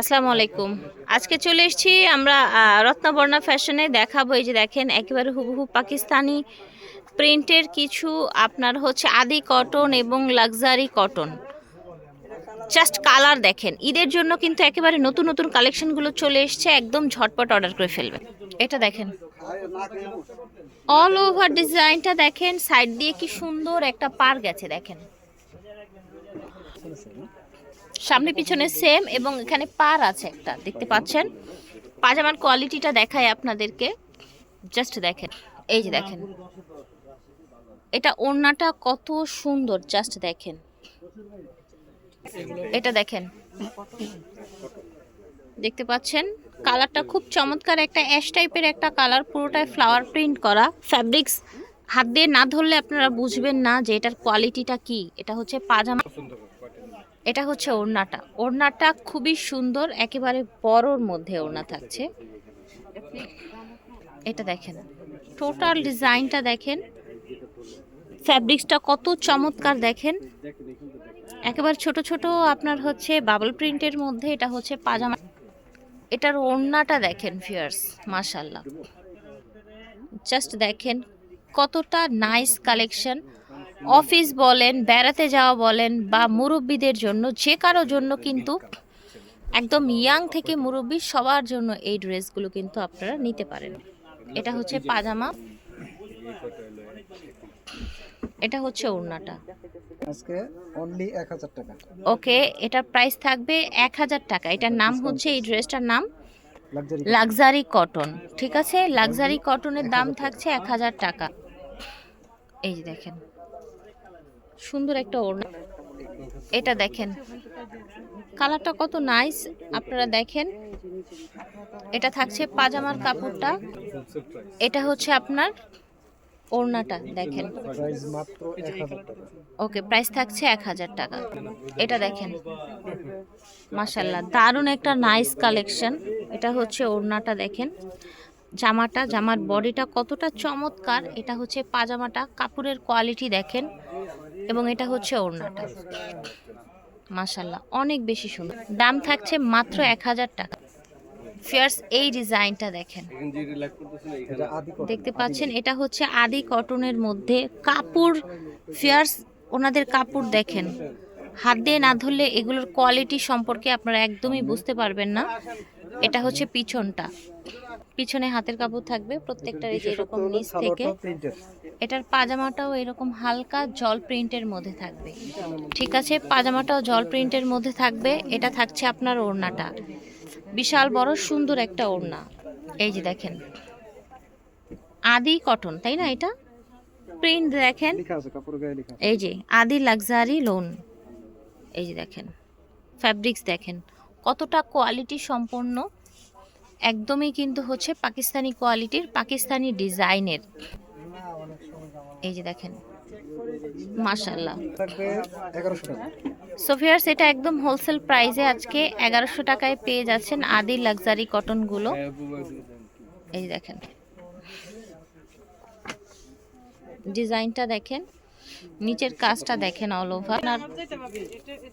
আসসালামু আলাইকুম। আজকে চলে এসেছি আমরা রত্নবর্ণা ফ্যাশনে দেখাবো। এই যে দেখেন, একেবারে হুবহু পাকিস্তানি প্রিন্টের কিছু আপনার হচ্ছে আদি কটন এবং লাক্সারি কটন জাস্ট কালার দেখেন। ঈদের জন্য কিন্তু একেবারে নতুন নতুন কালেকশনগুলো চলে এসছে। একদম ঝটপট অর্ডার করে ফেলবেন। এটা দেখেন। অল ওভার ডিজাইনটা দেখেন সাইড দিয়ে কি সুন্দর একটা পার গেছে দেখেন। সামনে পিছনে সেম এবং এখানে পার আছে একটা, দেখতে পাচ্ছেন? পাজামার কোয়ালিটিটা দেখায় আপনাদেরকে। জাস্ট দেখেন, এই যে দেখেন। এটা ওড়নাটা কত সুন্দর জাস্ট দেখেন। এটা দেখেন। দেখতে পাচ্ছেন? কালারটা খুব চমৎকার, একটা অ্যাশ টাইপের একটা কালার, পুরোটাই ফ্লাওয়ার প্রিন্ট করা। ফ্যাব্রিক্স হাত দিয়ে না ধরলে আপনারা বুঝবেন না যে এটার কোয়ালিটিটা কি। এটা হচ্ছে পাজামা এটা হচ্ছে ওড়নাটা। ওড়নাটা খুবই সুন্দর, একেবারে বড়র মধ্যে ওড়না থাকছে। এটা দেখেন, টোটাল ডিজাইনটা দেখেন, ফ্যাব্রিক্সটা কত চমৎকার দেখেন। একেবারে ছোট ছোট আপনার হচ্ছে বাবল প্রিন্টের মধ্যে, এটা হচ্ছে পাজামা। এটার ওড়নাটা দেখেন ফিয়ার্স মাশাল্লাহ জাস্ট দেখেন কতটা নাইস কালেকশন অফিস বলেন বেড়াতে যাওয়া বলেন বা মুরব্বীদের জন্য যে কারও জন্য কিন্তু একদম ইয়াং থেকে মুরব্বী সবার জন্য এই ড্রেসগুলো কিন্তু আপনারা নিতে পারেন। এটা হচ্ছে পাজামা। এটা হচ্ছে ওড়নাটা। আজকে অনলি এক হাজার টাকা। ওকে এটার প্রাইস থাকবে এক হাজার টাকা। এটার নাম হচ্ছে এই ড্রেসটার নাম লাক্সারি কটন ঠিক আছে? লাক্সারি কটনের দাম থাকছে এক হাজার টাকা। এই যে দেখেন সুন্দর একটা ওড়না। এটা দেখেন। কালারটা কত নাইস, আপনারা দেখেন। এটা থাকছে পাজামার কাপড়টা। এটা হচ্ছে আপনার ওড়নাটা, দেখেন। ওকে, প্রাইস থাকছে এক হাজার টাকা। এটা দেখেন। মাসাল্লাহ দারুণ একটা নাইস কালেকশন। এটা হচ্ছে ওড়নাটা, দেখেন। জামাটা, জামার বডিটা কতটা চমৎকার। এটা হচ্ছে পাজামাটা, কাপড়ের কোয়ালিটি দেখেন। এবং এটা হচ্ছে ওড়নাটা। মাসাল্লাহ অনেক বেশি সুন্দর। দাম থাকছে মাত্র এক হাজার টাকা। ফিয়ার্স এই ডিজাইনটা দেখেন। দেখতে পাচ্ছেন, এটা হচ্ছে আদি কটনের মধ্যে কাপড় ফিয়ার্স ওনাদের কাপড় দেখেন। হাত দিয়ে না ধরলে এগুলোর কোয়ালিটি সম্পর্কে আপনারা একদমই বুঝতে পারবেন না। এটা হচ্ছে পিছনটা। পিছনে হাতের কাপড় থাকবে প্রত্যেকটার এই যে এরকম নিচ থেকে। এটার পাজামাটাও এরকম হালকা জল প্রিন্টের মধ্যে থাকবে। ঠিক আছে পাজামাটাও জল প্রিন্টের মধ্যে থাকবে। এটা থাকছে আপনার ওড়নাটা। বিশাল বড় সুন্দর একটা ওড়না। এই যে দেখেন। আদি কটন তাই না এটা? প্রিন্ট দেখেন। এই যে আদি লাক্সারি লোন। এই যে দেখেন। ফ্যাব্রিক্স দেখেন। কতটা কোয়ালিটি সম্পন্ন। একদমই কিন্তু হচ্ছে পাকিস্তানি কোয়ালিটির, পাকিস্তানি ডিজাইনের। এই যে দেখেন মাশাল্লাহ সোফিয়ার্স এটা একদম হোলসেল প্রাইসে আজকে এগারোশো টাকায় পেয়ে যাচ্ছেন আদি লাক্সারি কটনগুলো এই দেখেন, ডিজাইনটা দেখেন। নিচের কাজটা দেখেন অল ওভার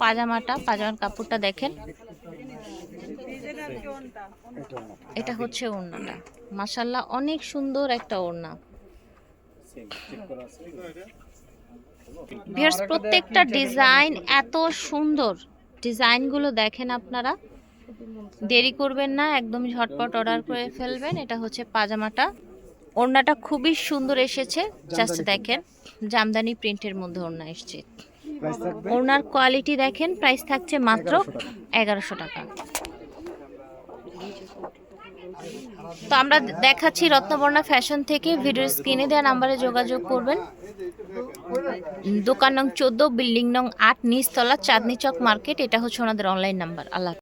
পাজামাটা, পাজামার কাপড়টা দেখেন। এটা হচ্ছে ওড়নাটা। মাসাল্লাহ অনেক সুন্দর একটা ওড়না। প্রত্যেকটা ডিজাইন এত সুন্দর। ডিজাইনগুলো দেখেন আপনারা। দেরি করবেন না একদম ঝটপট অর্ডার করে ফেলবেন। এটা হচ্ছে পাজামাটা। ওড়নাটা খুবই সুন্দর এসেছে। জাস্ট দেখেন জামদানি প্রিন্টের মধ্যে ওড়না এসেছে। ওড়নার কোয়ালিটি দেখেন প্রাইস থাকছে মাত্র এগারোশো টাকা। তো আমরা দেখাচ্ছি রত্নবর্ণা ফ্যাশন থেকে ভিডিও স্ক্রিনে দেওয়া নাম্বারে যোগাযোগ করবেন। দোকান নং চোদ্দ বিল্ডিং নং আট নিচতলা চাঁদনি চক মার্কেট এটা হচ্ছে ওনাদের অনলাইন নাম্বার আল্লাহ।